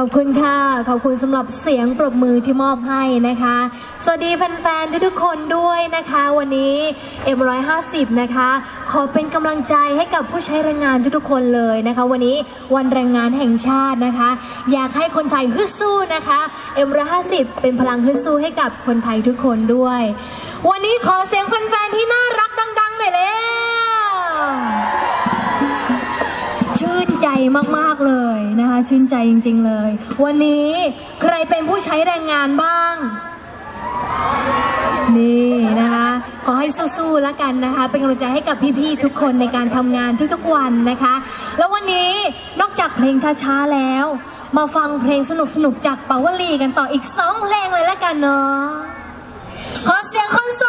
ขอบคุณค่ะ ขอบคุณสำหรับเสียงปรบมือที่มอบให้นะคะ สวัสดีแฟนๆ ทุกๆคนด้วยนะคะ วันนี้ M150 นะคะ ขอเป็นกำลังใจให้กับผู้ใช้แรงงานทุกๆคนเลยนะคะ วันนี้วันแรงงานแห่งชาตินะคะ อยากให้คนไทยฮึดสู้นะคะ M150 เป็นพลังฮึดสู้ให้กับคนไทยทุกคนด้วย วันนี้ขอเสียงแฟนๆ ที่น่ารักดังๆหน่อยเร็วชื่น มากๆเลยนะคะ ชื่นใจจริง ๆเลย วันนี้ใครเป็นผู้ใช้แรงงานบ้าง นี่นะคะ ขอให้สู้ๆแล้วกันนะคะ เป็นกำลังใจให้กับพี่ๆทุกคนในการทำงานทุกๆวันนะคะ แล้ววันนี้นอกจากเพลงช้าๆแล้ว มาฟังเพลงสนุกๆจากปาวลีกันต่ออีกสองเพลงเลยแล้วกันเนาะขอเสียงคนโส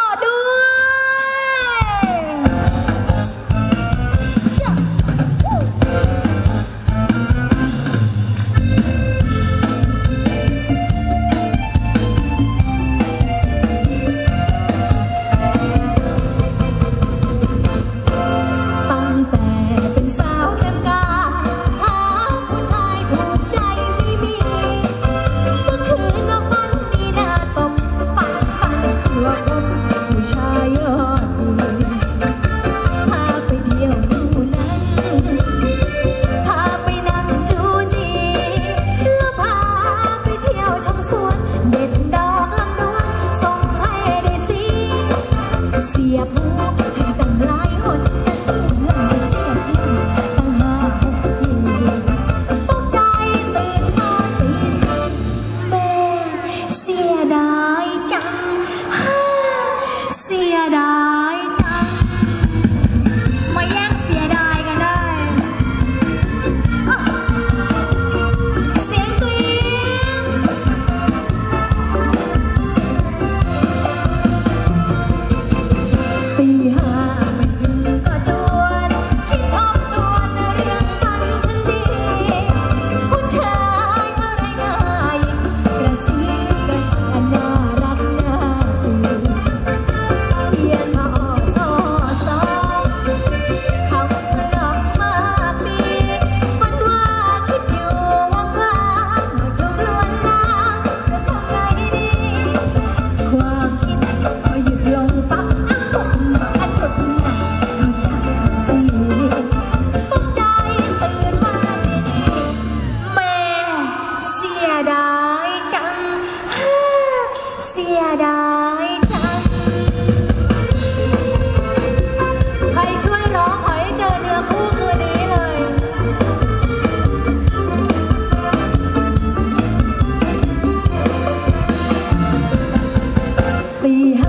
ตีห้า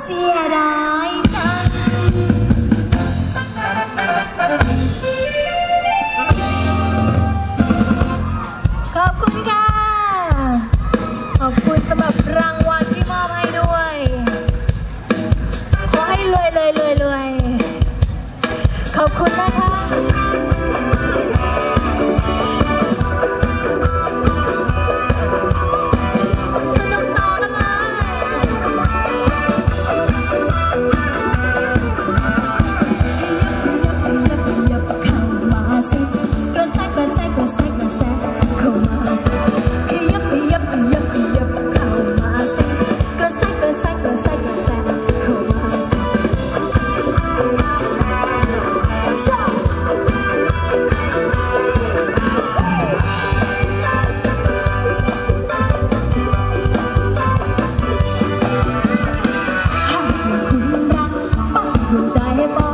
เสี ใจให้ป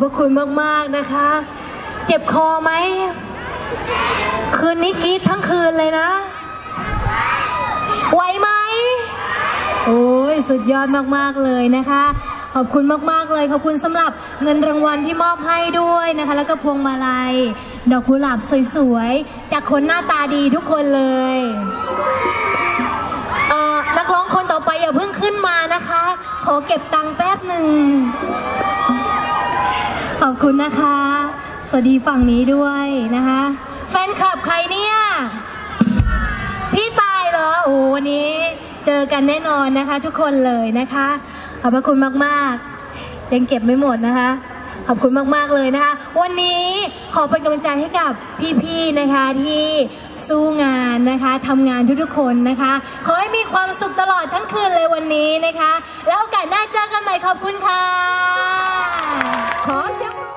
พระคุณมากๆนะคะ เจ็บคอไหม คืนนี้กรีดทั้งคืนเลยนะ ไหวไหม โอ้ยสุดยอดมากๆเลยนะคะ ขอบคุณมากๆเลย ขอบคุณสำหรับเงินรางวัลที่มอบให้ด้วยนะคะ แล้วก็พวงมาลัย ดอกกุหลาบสวยๆ จากคนหน้าตาดีทุกคนเลยเอ่อนักร้องคนต่อไปอย่าเพิ่งขึ้นมานะคะ ขอเก็บตังค์แป๊บหนึ่ง ขอบคุณนะคะ สวัสดีฝั่งนี้ด้วยนะคะ แฟนคลับใครเนี่ย พี่ตายเหรอ โอ้วันนี้เจอกันแน่นอนนะคะ ทุกคนเลยนะคะ ขอบพระคุณมากๆ ยังเก็บไม่หมดนะคะ ขอบคุณมากๆเลยนะคะ วันนี้ขอเป็นกำลังใจให้กับพี่ๆนะคะที่สู้งานนะคะทำงานทุกๆคนนะคะ ขอให้มีความสุขตลอดทั้งคืนเลยวันนี้นะคะ แล้วโอกาสหน้าเจอกันใหม่ขอบคุณค่ะ ขอ